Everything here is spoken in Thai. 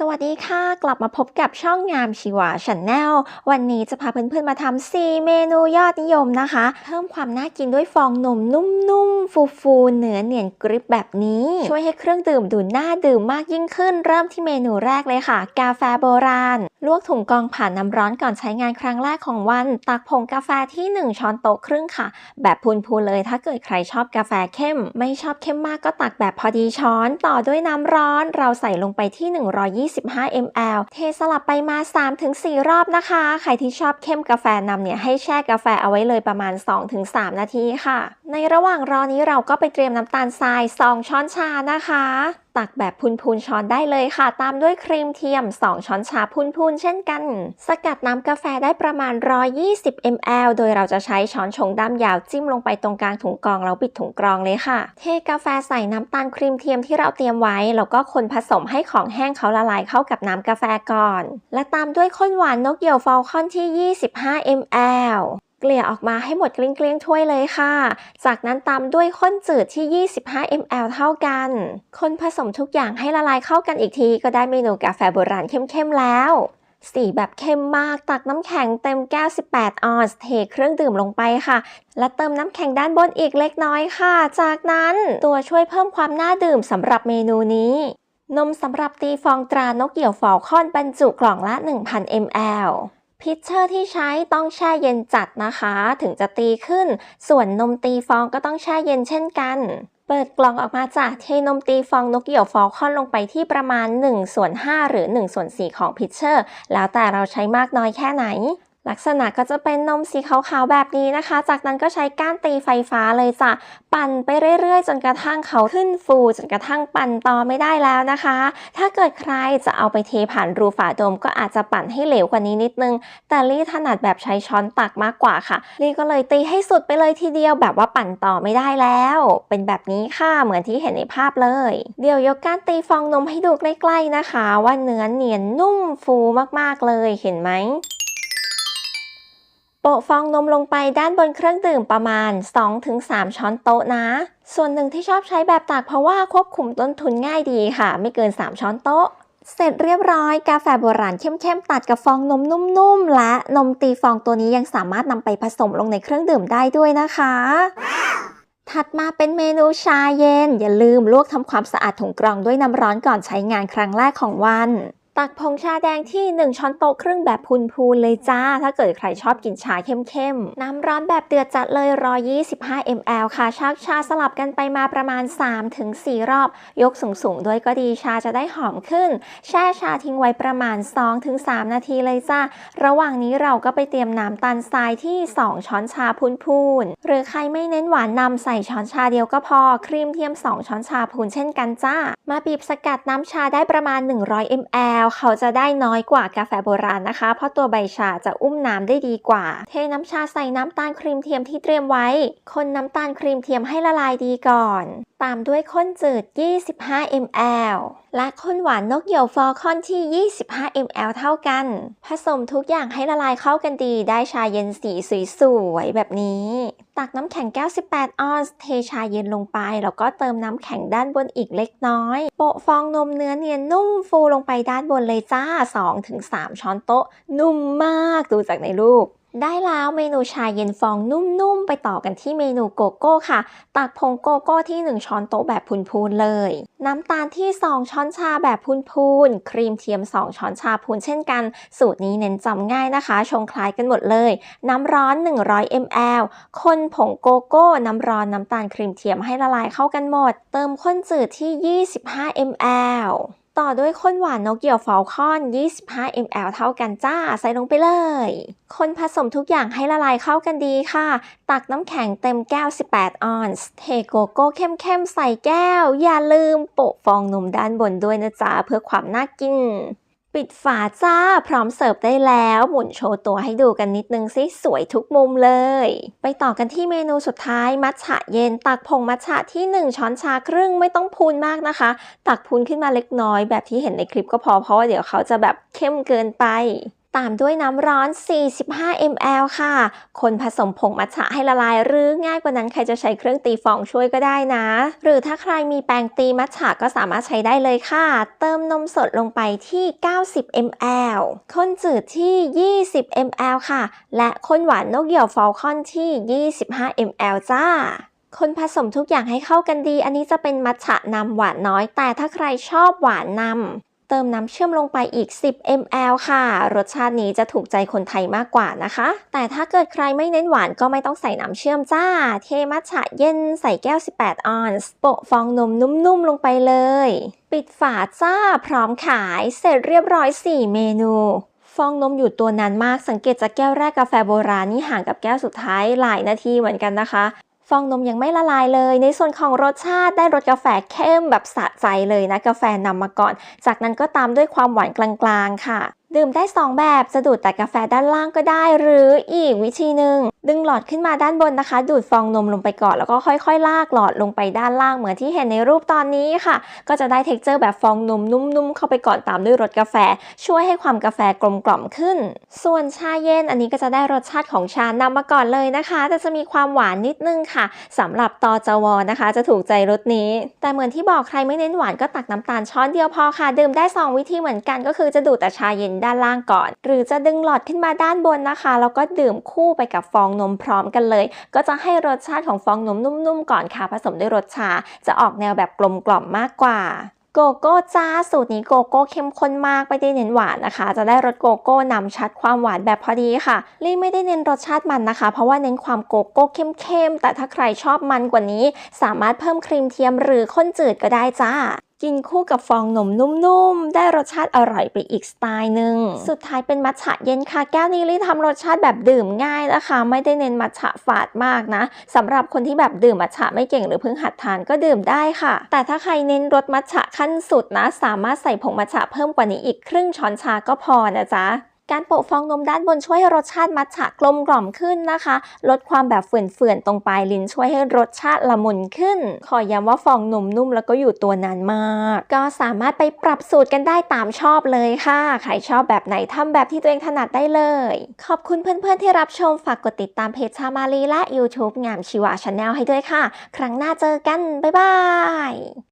สวัสดีค่ะ กลับมาพบกับช่องงามชีวาช n แนลวันนี้จะพาเพื่อนๆมาทำ4เมนูยอดนิยมนะคะ เพิ่มความน่ากินด้วยฟองนมนุ่มๆ ฟูๆเนื้อเนียนกริบแบบนี้ ช่วยให้เครื่องดื่มดูน่าดื่มมากยิ่งขึ้น เริ่มที่เมนูแรกเลยค่ะ กาแฟโบราณ ลวกถุงกองผ่านน้ำร้อนก่อนใช้งานครั้งแรกของวัน ตักผงกาแฟที่ 1 ช้อนโต๊ะครึ่งค่ะ แบบพูนๆเลยถ้าเกิดใครชอบกาแฟเข้ม ไม่ชอบเข้มมากก็ตักแบบพอดีช้อน ต่อด้วยน้ำร้อน เราใส่ลงไปที่125 ml เทสลับไปมา 3-4 รอบนะคะ ใครที่ชอบเข้มกาแฟนำเนี่ยให้แช่กาแฟเอาไว้เลยประมาณ 2-3 นาทีค่ะ ในระหว่างรอนี้เราก็ไปเตรียมน้ำตาลทราย 2 ช้อนชานะคะ ตักแบบพูนๆช้อนได้เลยค่ะ ตามด้วยครีมเทียม 2 ช้อนชาพูนๆเช่นกัน สกัดน้ำกาแฟได้ประมาณ 120 ml โดยเราจะใช้ช้อนชงด้ามยาวจิ้มลงไปตรงกลางถุงกรองแล้วปิดถุงกรองเลยค่ะ เทกาแฟใส่น้ำตาลครีมเทียมที่เราเตรียมไว้ แล้วก็คนผสมให้ของแห้งเขาละลายเข้ากับน้ำกาแฟก่อน และตามด้วยข้นหวานนกเหยี่ยวฟอลคอนที่ 25 ml เกลี่ยออกมาให้หมดเกลี้ยงๆถ้วยเลยค่ะ จากนั้นตามด้วยข้นจืดที่ 25 ml เท่ากัน คนผสมทุกอย่างให้ละลายเข้ากันอีกที ก็ได้เมนูกาแฟโบราณเข้มๆแล้วสีแบบเข้มมาก ตักน้ำแข็งเต็มแก้ว 18 ออนซ์ เทเครื่องดื่มลงไปค่ะ และเติมน้ำแข็งด้านบนอีกเล็กน้อยค่ะ จากนั้นตัวช่วยเพิ่มความน่าดื่มสำหรับเมนูนี้ นมสำหรับตีฟองตรานกเหยี่ยวฟอลคอนบรรจุกล่องละ 1,000 ml พิชเชอร์ที่ใช้ต้องแช่เย็นจัดนะคะ ถึงจะตีขึ้น ส่วนนมตีฟองก็ต้องแช่เย็นเช่นกัน เปิดกล่องออกมาจากเทนมตีฟองนกเหยี่ยวฟอลคอนลงไปที่ประมาณ1ส่วน5หรือ1ส่วน4ของพิชเชอร์ แล้วแต่เราใช้มากน้อยแค่ไหน ลักษณะก็จะเป็นนมสีขาวๆแบบนี้นะคะ จากนั้นก็ใช้ก้านตีไฟฟ้าเลยจ้ะ ปั่นไปเรื่อยๆ จนกระทั่งเขาขึ้นฟู จนกระทั่งปั่นต่อไม่ได้แล้วนะคะ ถ้าเกิดใครจะเอาไปเทผ่านรูฝาโดมก็อาจจะปั่นให้เหลวกว่านี้นิดนึง แต่ลี่ถนัดแบบใช้ช้อนตักมากกว่าค่ะ ลี่ก็เลยตีให้สุดไปเลยทีเดียวแบบว่าปั่นต่อไม่ได้แล้ว เป็นแบบนี้ค่ะ เหมือนที่เห็นในภาพเลย เดี๋ยวยกก้ารตีฟองนมให้ดูใกล้ๆนะคะ ว่าเนื้อเนียนนุ่มฟูมากๆเลย เห็นไหมะฟองนมลงไปด้านบนเครื่องดื่มประมาณ 2-3 ช้อนโต๊ะนะ ส่วนหนึ่งที่ชอบใช้แบบตักเพราะว่าควบคุมต้นทุนง่ายดีค่ะ ไม่เกิน 3 ช้อนโต๊ะ เสร็จเรียบร้อย กาแฟโบราณเข้มๆตัดกับฟองนมนุ่มๆ และนมตีฟองตัวนี้ยังสามารถนำไปผสมลงในเครื่องดื่มได้ด้วยนะคะ ถัดมาเป็นเมนูชาเย็น อย่าลืมลวกทำความสะอาดถุงกรองด้วยน้ำร้อนก่อนใช้งานครั้งแรกของวัน ตักผงชาแดงที่ 1 ช้อนโต๊ะครึ่งแบบพูนๆเลยจ้า ถ้าเกิดใครชอบกินชาเข้มๆ น้ำร้อนแบบเดือดจัดเลย 125 ml ค่ะ ชักชาสลับกันไปมาประมาณ 3-4 รอบ ยกสูงๆ ด้วยก็ดีชาจะได้หอมขึ้น แช่ชาทิ้งไว้ประมาณ 2-3 นาทีเลยจ้า ระหว่างนี้เราก็ไปเตรียมน้ำตาลทรายที่ 2 ช้อนชาพูนๆ หรือใครไม่เน้นหวานนำใส่ช้อนชาเดียวก็พอ ครีมเทียม 2 ช้อนชาพูนเช่นกันจ้า มาบีบสกัดน้ำชาได้ประมาณ 100 ml เขาจะได้น้อยกว่ากาแฟโบราณนะคะ เพราะตัวใบชาจะอุ้มน้ำได้ดีกว่า เทน้ำชาใส่น้ำตาลครีมเทียมที่เตรียมไว้ คนน้ำตาลครีมเทียมให้ละลายดีก่อน ตามด้วยข้นจืด 25 ml และข้นหวานนกเหยี่ยวฟอคอนที่ 25 ml เท่ากัน ผสมทุกอย่างให้ละลายเข้ากันดี ได้ชาเย็นสีสวยๆแบบนี้ ตักน้ำแข็งแก้ว 18 ออนซ์ เทชาเย็นลงไป แล้วก็เติมน้ำแข็งด้านบนอีกเล็กน้อย โปะฟองนมเนื้อเนียนนุ่มฟูลงไปด้านบนเลยจ้า 2-3 ช้อนโต๊ะ นุ่มมากดูจากในรูป ได้แล้วเมนูชาเย็นฟองนุ่มๆ ไปต่อกันที่เมนูโกโก้ค่ะ ตักผงโกโก้ที่ 1 ช้อนโต๊ะแบบพูนๆเลย น้ำตาลที่ 2 ช้อนชาแบบพูนๆ ครีมเทียม 2 ช้อนชาพูนเช่นกัน สูตรนี้เน้นจำง่ายนะคะ ชงคล้ายกันหมดเลย น้ำร้อน 100 ml คนผงโกโก้ น้ำร้อนน้ำตาลครีมเทียมให้ละลายเข้ากันหมด เติมข้นจืดที่ 25 ml ต่อด้วยข้นหวานนกเกี่ยวฟอลคอน 25 ml เท่ากันจ้า ใส่ลงไปเลย คนผสมทุกอย่างให้ละลายเข้ากันดีค่ะ ตักน้ำแข็งเต็มแก้ว 18 ออนซ์ เทโกโก้เข้มๆ ใส่แก้ว อย่าลืมโปะฟองนมด้านบนด้วยนะจ๊ะ เพื่อความน่ากิน ปิดฝาจ้า พร้อมเสิร์ฟได้แล้ว หมุนโชว์ตัวให้ดูกันนิดนึงสิสวยทุกมุมเลย ไปต่อกันที่เมนูสุดท้าย มัทฉะเย็น ตักผงมัทฉะที่ 1 ช้อนชาครึ่งไม่ต้องพูนมากนะคะ ตักพูนขึ้นมาเล็กน้อยแบบที่เห็นในคลิปก็พอเพราะว่าเดี๋ยวเขาจะแบบเข้มเกินไป ตามด้วยน้ำร้อน 45 ml ค่ะ คนผสมผงมัทฉะให้ละลาย หรือง่ายกว่านั้นใครจะใช้เครื่องตีฟองช่วยก็ได้นะ หรือถ้าใครมีแปรงตีมัทฉะก็สามารถใช้ได้เลยค่ะ เติมนมสดลงไปที่ 90 ml ข้นจืดที่ 20 ml ค่ะ และข้นหวานนกเหยี่ยวฟอลคอนที่ 25 ml จ้าคนผสมทุกอย่างให้เข้ากันดี อันนี้จะเป็นมัทฉะนำหวานน้อย แต่ถ้าใครชอบหวานนำ เติมน้ำเชื่อมลงไปอีก 10 ml ค่ะ รสชาตินี้จะถูกใจคนไทยมากกว่านะคะ แต่ถ้าเกิดใครไม่เน้นหวานก็ไม่ต้องใส่น้ำเชื่อมจ้า เทมัทฉะเย็นใส่แก้ว 18 ออนซ์โปะฟองนมนุ่มๆลงไปเลย ปิดฝาจ้า พร้อมขาย เสร็จเรียบร้อย 4 เมนูฟองนมอยู่ตัวนานมากสังเกตจากแก้วแรกกาแฟโบราณนี่ห่างกับแก้วสุดท้ายหลายนาทีเหมือนกันนะคะ ฟองนมยังไม่ละลายเลย ในส่วนของรสชาติได้รสกาแฟเข้มแบบสะใจเลยนะกาแฟนำมาก่อน จากนั้นก็ตามด้วยความหวานกลางๆค่ะ ดื่มได้ 2 แบบ จะดูดแต่กาแฟด้านล่างก็ได้ หรืออีกวิธีหนึ่ง ดึงหลอดขึ้นมาด้านบนนะคะ ดูดฟองนมลงไปก่อนแล้วก็ค่อยๆ ลากหลอดลงไปด้านล่างเหมือนที่เห็นในรูปตอนนี้ค่ะ ก็จะได้เท็กเจอร์แบบฟองนมนุ่มๆ เข้าไปก่อนตามด้วยรสกาแฟ ช่วยให้ความกาแฟกลมกล่อมขึ้น ส่วนชาเย็นอันนี้ก็จะได้รสชาติของชานำมาก่อนเลยนะคะ แต่จะมีความหวานนิดนึงค่ะสำหรับตอจวนะคะ จะถูกใจรสนี้ แต่เหมือนที่บอกใครไม่เน้นหวานก็ตักน้ำตาลช้อนเดียวพอค่ะ ดื่มได้ 2 วิธีเหมือนกันก็คือจะดูดแต่ชาเย็นด้านล่างก่อน หรือจะดึงหลอดขึ้นมาด้านบนนะคะแล้วก็ดื่มคู่ไปกับฟองนมพร้อมกันเลย ก็จะให้รสชาติของฟองนมนุ่มๆก่อนค่ะ ผสมด้วยรสชา จะออกแนวแบบกลมกล่อมมากกว่าโกโก้จ้าสูตรนี้โกโก้เข้มข้นมากไม่ได้เน้นหวานนะคะ จะได้รสโกโก้นำชัดความหวานแบบพอดีค่ะลี่ไม่ได้เน้นรสชาติมันนะคะ เพราะว่าเน้นความโกโก้เข้มๆแต่ถ้าใครชอบมันกว่านี้ สามารถเพิ่มครีมเทียมหรือข้นจืดก็ได้จ้า กินคู่กับฟองนมนุ่มๆ ได้รสชาติอร่อยไปอีกสไตล์หนึ่ง สุดท้ายเป็นมัทฉะเย็นค่ะ แก้วนี้ลี่ทำรสชาติแบบดื่มง่ายนะคะ ไม่ได้เน้นมัทฉะฝาดมากนะสำหรับคนที่แบบดื่มมัทฉะไม่เก่งหรือเพิ่งหัดทานก็ดื่มได้ค่ะ แต่ถ้าใครเน้นรสมัทฉะขั้นสุดนะ สามารถใส่ผงมัทฉะเพิ่มกว่านี้อีกครึ่งช้อนชาก็พอนะจ๊ะ การโปะฟองนมด้านบนช่วยให้รสชาติมัทฉะกลมกล่อมขึ้นนะคะ ลดความแบบเฟื่อนๆตรงปลายลิ้นช่วยให้รสชาติละมุนขึ้น ขอย้ำว่าฟองนมนุ่มแล้วก็อยู่ตัวนานมาก ก็สามารถไปปรับสูตรกันได้ตามชอบเลยค่ะ ใครชอบแบบไหนทำแบบที่ตัวเองถนัดได้เลย ขอบคุณเพื่อนๆที่รับชมฝากกดติดตามเพจชามาลีและ YouTube งามชีวาชาแนลให้ด้วยค่ะ ครั้งหน้าเจอกัน บ๊ายบาย